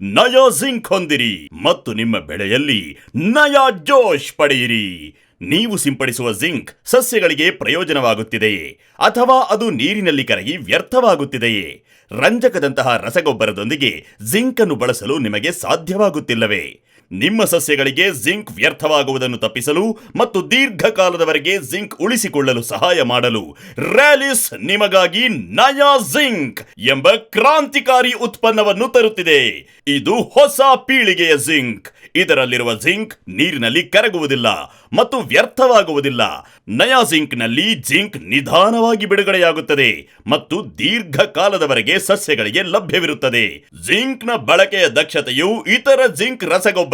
ನಯಾ zinc ಹೊಂದಿರಿ ಮತ್ತು ನಿಮ್ಮ ಬೆಳೆಯಲ್ಲಿ ನಯಾ ಜೋಶ್ ಪಡೆಯಿರಿ. ನೀವು ಸಿಂಪಡಿಸುವ ಜಿಂಕ್ ಸಸ್ಯಗಳಿಗೆ ಪ್ರಯೋಜನವಾಗುತ್ತಿದೆಯೇ? ಅಥವಾ ಅದು ನೀರಿನಲ್ಲಿ ಕರಗಿ ವ್ಯರ್ಥವಾಗುತ್ತಿದೆಯೇ? ರಂಜಕದಂತಹ ರಸಗೊಬ್ಬರದೊಂದಿಗೆ ಜಿಂಕ್ ಅನ್ನು ಬಳಸಲು ನಿಮಗೆ ಸಾಧ್ಯವಾಗುತ್ತಿಲ್ಲವೇ? ನಿಮ್ಮ ಸಸ್ಯಗಳಿಗೆ ಜಿಂಕ್ ವ್ಯರ್ಥವಾಗುವುದನ್ನು ತಪ್ಪಿಸಲು ಮತ್ತು ದೀರ್ಘಕಾಲದವರೆಗೆ ಜಿಂಕ್ ಉಳಿಸಿಕೊಳ್ಳಲು ಸಹಾಯ ಮಾಡಲು ರ್ಯಾಲಿಸ್ ನಿಮಗಾಗಿ ನಯಾ ಜಿಂಕ್ ಎಂಬ ಕ್ರಾಂತಿಕಾರಿ ಉತ್ಪನ್ನವನ್ನು ತರುತ್ತಿದೆ. ಇದು ಹೊಸ ಪೀಳಿಗೆಯ ಜಿಂಕ್. ಇದರಲ್ಲಿರುವ ಜಿಂಕ್ ನೀರಿನಲ್ಲಿ ಕರಗುವುದಿಲ್ಲ ಮತ್ತು ವ್ಯರ್ಥವಾಗುವುದಿಲ್ಲ. ನಯಾ ಜಿಂಕ್ನಲ್ಲಿ ಜಿಂಕ್ ನಿಧಾನವಾಗಿ ಬಿಡುಗಡೆಯಾಗುತ್ತದೆ ಮತ್ತು ದೀರ್ಘಕಾಲದವರೆಗೆ ಸಸ್ಯಗಳಿಗೆ ಲಭ್ಯವಿರುತ್ತದೆ. ಜಿಂಕ್ನ ಬಳಕೆಯ ದಕ್ಷತೆಯು ಇತರ ಜಿಂಕ್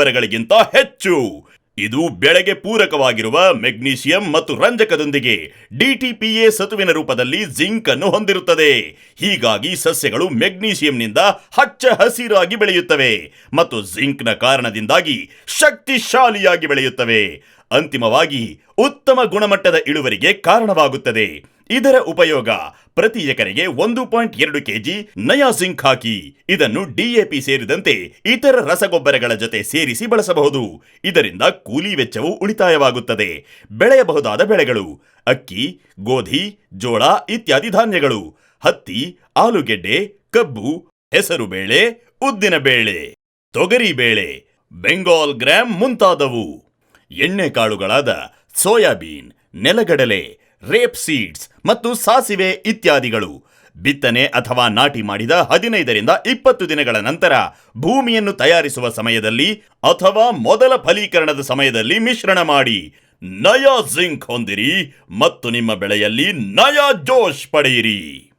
ರಸಗೊಬ್ಬರಗಳಿಗಿಂತ ಹೆಚ್ಚು. ಇದು ಬೆಳೆಗೆ ಪೂರಕವಾಗಿರುವ ಮೆಗ್ನೀಷಿಯಂ ಮತ್ತು ರಂಜಕದೊಂದಿಗೆ ಡಿಟಿಪಿಎ ಸತುವಿನ ರೂಪದಲ್ಲಿ ಜಿಂಕ್ ಅನ್ನು ಹೊಂದಿರುತ್ತದೆ. ಹೀಗಾಗಿ ಸಸ್ಯಗಳು ಮೆಗ್ನೀಷಿಯಂನಿಂದ ಹಚ್ಚ ಹಸಿರಾಗಿ ಬೆಳೆಯುತ್ತವೆ ಮತ್ತು ಜಿಂಕ್ನ ಕಾರಣದಿಂದಾಗಿ ಶಕ್ತಿಶಾಲಿಯಾಗಿ ಬೆಳೆಯುತ್ತವೆ. ಅಂತಿಮವಾಗಿ ಉತ್ತಮ ಗುಣಮಟ್ಟದ ಇಳುವರಿಗೆ ಕಾರಣವಾಗುತ್ತದೆ. ಇದರ ಉಪಯೋಗ ಪ್ರತಿ ಎಕರೆಗೆ ಒಂದು ಪಾಯಿಂಟ್ ಎರಡು ಕೆಜಿ ನಯಾ ಜಿಂಕ್ ಹಾಕಿ, ಇದನ್ನು ಡಿಎಪಿ ಸೇರಿದಂತೆ ಇತರ ರಸಗೊಬ್ಬರಗಳ ಜೊತೆ ಸೇರಿಸಿ ಬಳಸಬಹುದು. ಇದರಿಂದ ಕೂಲಿ ವೆಚ್ಚವು ಉಳಿತಾಯವಾಗುತ್ತದೆ. ಬೆಳೆಯಬಹುದಾದ ಬೆಳೆಗಳು, ಅಕ್ಕಿ, ಗೋಧಿ, ಜೋಳ ಇತ್ಯಾದಿ ಧಾನ್ಯಗಳು, ಹತ್ತಿ, ಆಲೂಗೆಡ್ಡೆ, ಕಬ್ಬು, ಹೆಸರುಬೇಳೆ, ಉದ್ದಿನ ಬೇಳೆ, ತೊಗರಿ ಬೇಳೆ, ಬೆಂಗಾಲ್ ಗ್ರಾಮ್ ಮುಂತಾದವು. ಎಣ್ಣೆಕಾಳುಗಳಾದ ಸೋಯಾಬೀನ್, ನೆಲಗಡಲೆ ರೇಪ್ ಸೀಡ್ಸ್ ಮತ್ತು ಸಾಸಿವೆ ಇತ್ಯಾದಿಗಳು. ಬಿತ್ತನೆ ಅಥವಾ ನಾಟಿ ಮಾಡಿದ ಹದಿನೈದರಿಂದ ಇಪ್ಪತ್ತು ದಿನಗಳ ನಂತರ ಭೂಮಿಯನ್ನು ತಯಾರಿಸುವ ಸಮಯದಲ್ಲಿ ಅಥವಾ ಮೊದಲ ಫಲೀಕರಣದ ಸಮಯದಲ್ಲಿ ಮಿಶ್ರಣ ಮಾಡಿ. ನಯಾ ಜಿಂಕ್ ಹೊಂದಿರಿ ಮತ್ತು ನಿಮ್ಮ ಬೆಳೆಯಲ್ಲಿ ನಯಾ ಜೋಶ್ ಪಡೆಯಿರಿ.